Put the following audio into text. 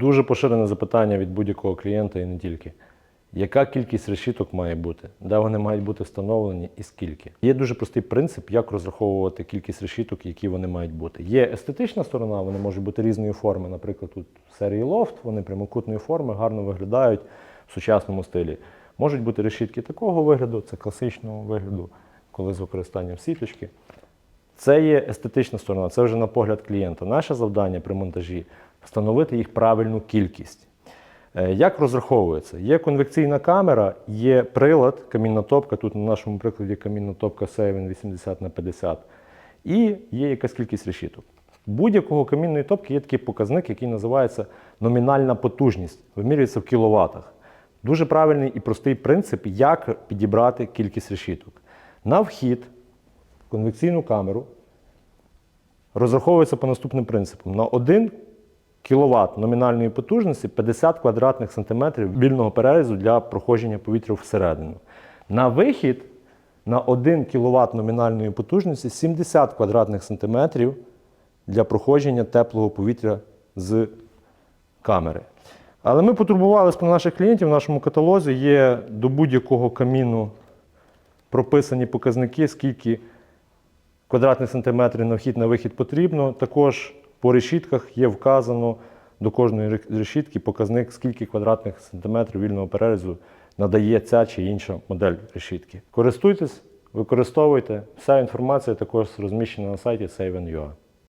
дуже поширене запитання від будь-якого клієнта і не тільки. Яка кількість решіток має бути? Де вони мають бути встановлені і скільки? Є дуже простий принцип, як розраховувати кількість решіток, які вони мають бути. Є естетична сторона, вони можуть бути різної форми. Наприклад, тут серії лофт, вони прямокутної форми, гарно виглядають в сучасному стилі. Можуть бути решітки такого вигляду, це класичного вигляду, коли з використанням сіточки. Це є естетична сторона, це вже на погляд клієнта. Наше завдання при монтажі встановити їх правильну кількість. Е, Як розраховується? Є конвекційна камера, є прилад, камінна топка. Тут на нашому прикладі камінна топка Сейвен 80 на 50 і є якась кількість решіток. Будь-якого камінної топки є такий показник, який називається номінальна потужність, вимірюється в кіловатах. Дуже правильний і простий принцип, як підібрати кількість решіток. На вхід в конвекційну камеру розраховується по наступним принципам. На 1 кВт номінальної потужності 50 квадратних сантиметрів вільного перерізу для проходження повітря всередину. На вихід на 1 кВт номінальної потужності 70 квадратних сантиметрів для проходження теплого повітря з камери. Але ми потурбувалися про наших клієнтів. В нашому каталозі є до будь-якого каміну прописані показники, скільки квадратних сантиметрів на вхід на вихід потрібно. Також по решітках є вказано до кожної решітки показник, скільки квадратних сантиметрів вільного перерізу надає ця чи інша модель решітки. Користуйтесь, використовуйте. Вся інформація також розміщена на сайті Save.ua.